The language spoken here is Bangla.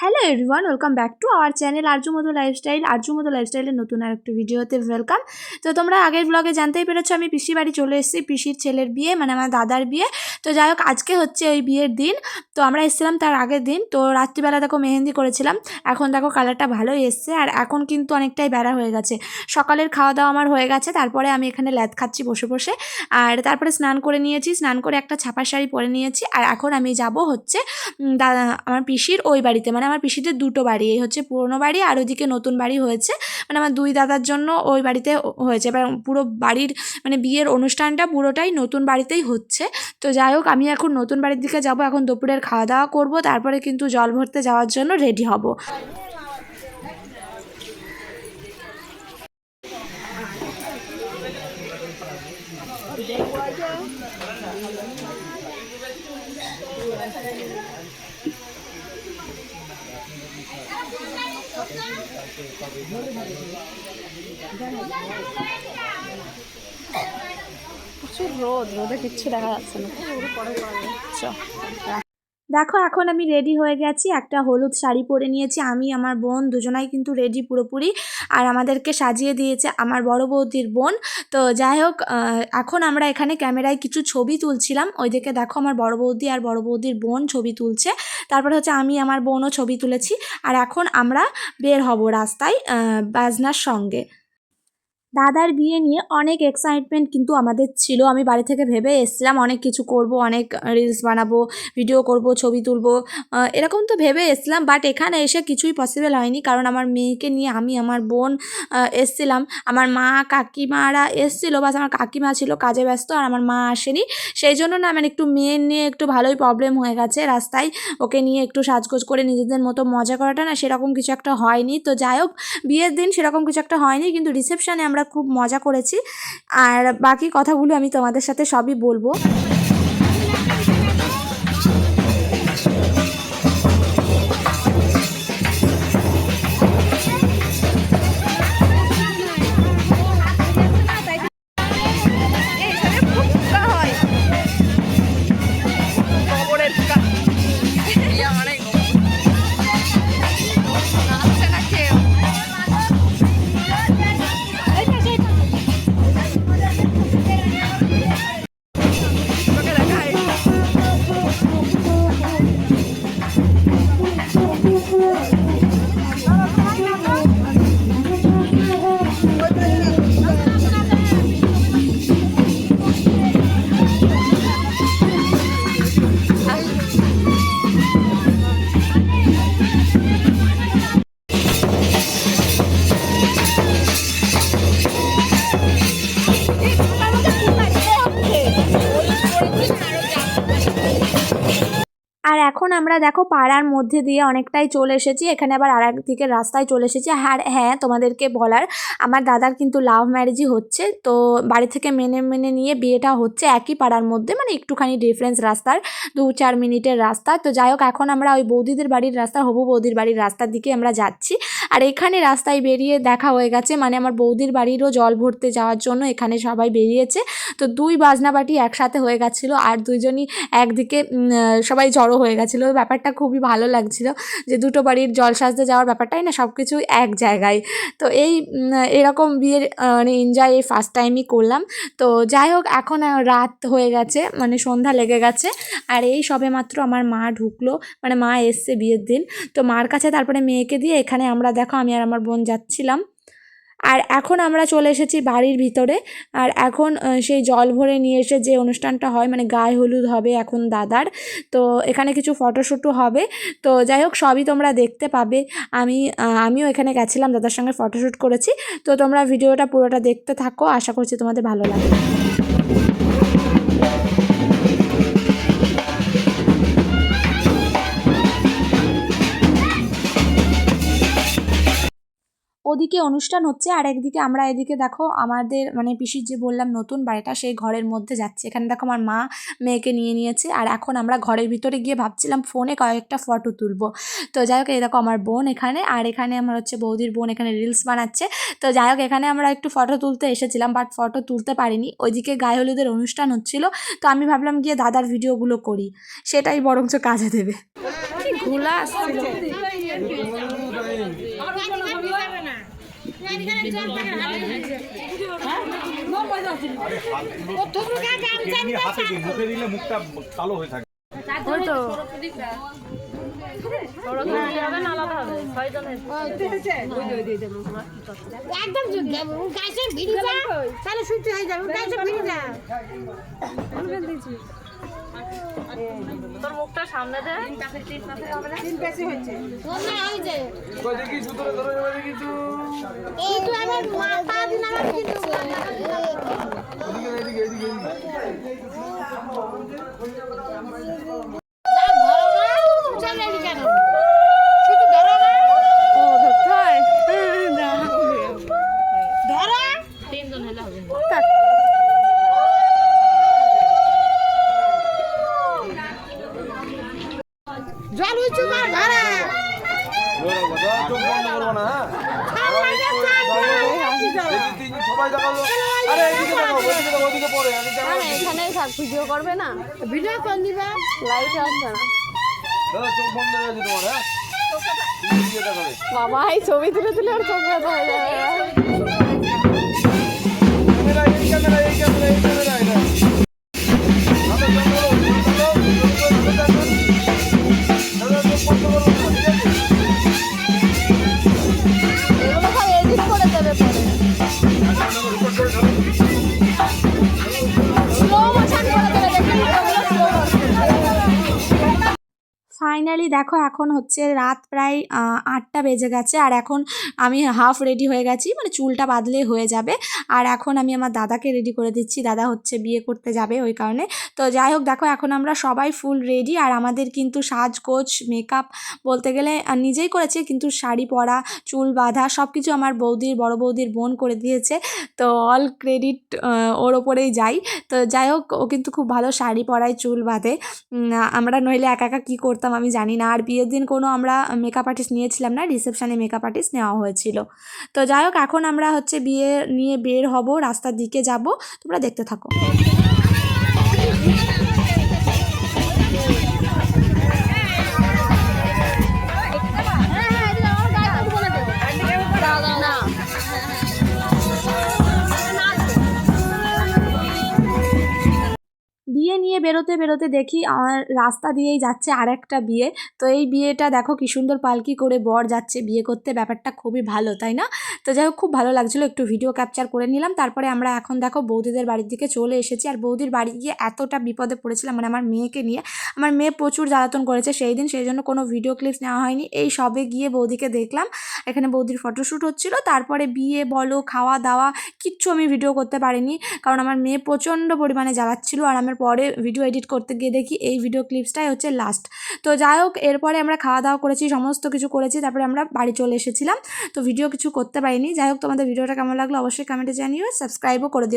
Hello everyone welcome back to our channel Aryamato lifestyle Aryamato লাইফস্টাইলের নতুন আর একটা ভিডিওতে ওয়েলকাম তো তোমরা আগের ব্লগে জানতেই পেরেছ, আমি পিসি বাড়ি চলে এসেছি, পিসির ছেলের বিয়ে মানে আমার দাদার বিয়ে। তো যাই হোক, আজকে হচ্ছে ওই বিয়ের দিন। তো আমরা এসেছিলাম তার আগের দিন, তো রাত্রিবেলা দেখো মেহেন্দি করেছিলাম। এখন দেখো কালারটা ভালোই এসছে, আর এখন কিন্তু অনেকটাই বেড়া হয়ে গেছে। সকালের খাওয়া দাওয়া আমার হয়ে গেছে, তারপরে আমি এখানে ল্যাদ খাচ্ছি বসে বসে। আর তারপরে স্নান করে নিয়েছি, স্নান করে একটা ছাপা শাড়ি পরে নিয়েছি, আর এখন আমি যাব হচ্ছে দাদা আমার পিসির ওই বাড়িতে মানে আমার পিসিদের দুটো বাড়ি, এই হচ্ছে পুরনো বাড়ি আর ওইদিকে নতুন বাড়ি হয়েছে। মানে আমার দুই দাদার জন্য ওই বাড়িতে হয়েছে। এবার পুরো বাড়ির মানে বিয়ের অনুষ্ঠানটা পুরোটাই নতুন বাড়িতেই হচ্ছে। তো যাই হোক, আমি এখন নতুন বাড়ির দিকে যাব। এখন দুপুরের খাওয়া দাওয়া করব। তারপরে কিন্তু জল ভরতে যাওয়ার জন্য রেডি হব। প্রচুর রোদ রোদে কিচ্ছু দেখা যাচ্ছে না। দেখো, এখন আমি রেডি হয়ে গেছি। একটা হলুদ শাড়ি পরে নিয়েছি। আমি, আমার বোন দুজনাই কিন্তু রেডি পুরোপুরি। আর আমাদেরকে সাজিয়ে দিয়েছে আমার বড় বৌদির বোন। তো যাই হোক এখন আমরা এখানে ক্যামেরায় কিছু ছবি তুলছিলাম। ওইদিকে দেখো আমার বড় বৌদি আর বড় বৌদির বোন ছবি তুলছে। তারপরে হচ্ছে আমি, আমার বোনও ছবি তুলেছি। আর এখন আমরা বের হব রাস্তায় বাজনার সঙ্গে। দাদার বিয়ে নিয়ে অনেক এক্সাইটমেন্ট কিন্তু আমাদের ছিল। আমি বাড়ি থেকে ভেবে এসেছিলাম, অনেক কিছু করব, অনেক রিলস বানাবো ভিডিও করব, ছবি তুলবো এরকম তো ভেবে এসেছিলাম বাট এখানে এসে কিছুই পসিবল হয়নি। কারণ আমার মেয়েকে নিয়ে আমি, আমার বোন এসেছিলাম। আমার মা, কাকিমারা এসেছিল বাস আমার কাকিমা ছিল, কাজে ব্যস্ত, আর আমার মা আসেনি। সেই জন্য না মানে একটু মেয়ের নিয়ে একটু ভালোই প্রবলেম হয়ে গেছে রাস্তায়। ওকে নিয়ে একটু সাজগোজ করে নিজেদের মতো মজা করাটা না সেরকম কিছু একটা হয়নি। তো যাই হোক, বিয়ের দিন সেরকম কিছু একটা হয়নি, কিন্তু রিসেপশানে আমরা খুব মজা করেছি। আর বাকি কথাগুলো আমি তোমাদের সাথে সবই বলব। আর এখন আমরা দেখো পাড়ার মধ্যে দিয়ে অনেকটাই চলে এসেছি। এখানে আবার আর একদিকে রাস্তায় চলে এসেছি। আর হ্যাঁ তোমাদেরকে বলার, আমার দাদার কিন্তু লাভ ম্যারেজই হচ্ছে। তো বাড়ি থেকে মেনে মেনে নিয়ে বিয়েটা হচ্ছে একই পাড়ার মধ্যে মানে একটুখানি ডিফারেন্স রাস্তার, দু চার মিনিটের রাস্তা। তো যাই হোক, এখন আমরা ওই বৌদিদের বাড়ির রাস্তা, হবু বৌদির বাড়ির রাস্তার দিকে আমরা যাচ্ছি। আর এখানে রাস্তায় বেরিয়ে দেখা হয়ে গেছে মানে আমার বৌদির বাড়িরও জল ভরতে যাওয়ার জন্য এখানে সবাই বেরিয়েছে। তো দুই বাজনা বাটি একসাথে হয়ে গেছিল, আর দুইজনই একদিকে সবাই জড়ো হয়ে গেছিল। ব্যাপারটা খুবই ভালো লাগছিল যে দুটো বাড়ির জল সাজতে যাওয়ার ব্যাপারটাই না সব কিছুই এক জায়গায়। তো এই এরকম বিয়ের মানে এনজয় এই ফার্স্ট টাইমই করলাম। তো যাই হোক, এখন রাত হয়ে গেছে মানে সন্ধ্যা লেগে গেছে। আর এই সবে মাত্র আমার মা ঢুকলো মানে মা এসছে বিয়ের দিন। তো মার কাছে তারপরে মেয়েকে দিয়ে এখানে আমরা, দেখো আমি আর আমার বোন যাচ্ছিলাম। আর এখন আমরা চলে এসেছি বাড়ির ভিতরে। আর এখন সেই জল ভরে নিয়ে এসে যে অনুষ্ঠানটা হয় মানে গায়ে হলুদ হবে এখন দাদার, তো এখানে কিছু ফটোশ্যুটও হবে। তো যাই হোক, সবই তোমরা দেখতে পাবে। আমি আমিও এখানে গেছিলাম, দাদার সঙ্গে ফটোশ্যুট করেছি। তো তোমরা ভিডিওটা পুরোটা দেখতে থাকো। আশা করছি তোমাদের ভালো লাগবে। ওদিকে অনুষ্ঠান হচ্ছে আর একদিকে আমরা এদিকে দেখো আমাদের মানে পিসির যে বললাম নতুন বাড়িটা সেই ঘরের মধ্যে যাচ্ছে। এখানে দেখো আমার মা মেয়েকে নিয়ে নিয়েছে আর এখন আমরা ঘরের ভিতরে গিয়ে ভাবছিলাম ফোনে কয়েকটা ফটো তুলবো। তো যাই হোক এই দেখো আমার বোন এখানে আর এখানে আমার হচ্ছে বৌদির বোন এখানে রিলস বানাচ্ছে। তো যাই হোক এখানে আমরা একটু ফটো তুলতে এসেছিলাম বাট ফটো তুলতে পারিনি। ওইদিকে গায়ে হলুদের অনুষ্ঠান হচ্ছিল তো আমি ভাবলাম গিয়ে দাদার ভিডিওগুলো করি। সেটাই বরঞ্চ কাজে দেবে। ঘোলা আসছিল। মুখে দিলে মুখটা কালো হয়ে থাকে ওই তো একদম গাছে ভিড়ি তাহলে সুতি হয়ে। যাবে গাছে ভিড়ি যা তোর মুখটা সামনে দে। যায় কই দেখি সুতরে ধরে ধরে কিছু এই তো আমার মাথা দিন আমার কিন্তু এদিকে এদিকে এদিকে এদিকে চলে কেন শুধু ধরো না ও ধরতে হয় ধরো তিনজন হলে হবে জল উঁচু কর ধরে ধরো কথা চোখ বন্ধ করব না হ্যাঁ দেখি তিন সবাই দেখাল আরে এদিকে দেখো ওদিকে দেখো ওদিকে পড়ে আমি জানো এখানে থাক ভিডিও করবে না ভিডিও করে দিবা লাইট আসবে না দাদা চোখ বন্ধ হয়ে গেছে তোমার হ্যাঁ বাবা এই ছবি তুলে তুলে আর চোখ ব্যথা হয়ে যাবে ক্যামেরা এই ক্যামেরা এই ক্যামেরা এই camera I know it's for sure. Finally দেখো, এখন হচ্ছে রাত প্রায় আটটা বেজে গেছে। আর এখন আমি হাফ রেডি হয়ে গেছি মানে চুলটা বাঁধলে হয়ে যাবে। আর এখন আমি আমার দাদাকে রেডি করে দিচ্ছি। দাদা হচ্ছে বিয়ে করতে যাবে ওই কারণে। তো যাই হোক, দেখো, এখন আমরা সবাই ফুল রেডি আর আমাদের কিন্তু সাজগোজ মেকআপ বলতে গেলে নিজেই করেছে। কিন্তু শাড়ি পরা, চুল বাঁধা সব কিছু আমার বৌদির, বড় বৌদির বোন করে দিয়েছে। তো অল ক্রেডিট ওর ওপরেই যাই। তো যাই হোক, ও কিন্তু খুব ভালো শাড়ি পরায়, চুল বাঁধে। আমরা নইলে একা একা কী করতাম? আমি জানি না। আর বিয়ের দিন কোনো আমরা মেকআপ আর্টিস্ট নিয়েছিলাম না রিসেপশানে মেকআপ আর্টিস্ট নেওয়া হয়েছিল। তো যাই হোক, এখন আমরা হচ্ছে বিয়ে নিয়ে বের হব, রাস্তার দিকে যাব। তোমরা দেখতে থাকো। নিয়ে বেরোতে বেরোতে দেখি আমার রাস্তা দিয়েই যাচ্ছে আর একটা বিয়ে। তো এই বিয়েটা দেখো কি সুন্দর পালকি করে বর যাচ্ছে বিয়ে করতে, ব্যাপারটা খুবই ভালো, তাই না? তো যাই হোক, খুব ভালো লাগছিল, একটু ভিডিও ক্যাপচার করে নিলাম। তারপরে আমরা এখন দেখো বৌদিদের বাড়ির দিকে চলে এসেছি। আর বৌদির বাড়ি গিয়ে এতটা বিপদে পড়েছিলাম মানে আমার মেয়েকে নিয়ে। আমার মেয়ে প্রচুর জ্বালাতন করেছে সেই দিন, সেই জন্য কোনো ভিডিও ক্লিপস নেওয়া হয়নি। এই সবে গিয়ে বৌদিকে দেখলাম। এখানে বৌদির ফটোশ্যুট হচ্ছিল। তারপরে বিয়ে বলো, খাওয়া দাওয়া, কিচ্ছু আমি ভিডিও করতে পারিনি। কারণ আমার মেয়ে প্রচণ্ড পরিমাণে জ্বালাচ্ছিল। আর আমার পরে ভিডিও এডিট করতে গিয়ে দেখি এই ভিডিও ক্লিপসটাই হচ্ছে লাস্ট তো যাই হোক এরপরে আমরা খাওয়া দাওয়া করেছি, সমস্ত কিছু করেছি, তারপরে আমরা বাড়ি চলে এসেছিলাম। তো ভিডিও কিছু করতে পারিনি। যাই হোক তোমাদের ভিডিওটা কেমন লাগল অবশ্যই কমেন্টে জানিও সাবস্ক্রাইবও করে দিও।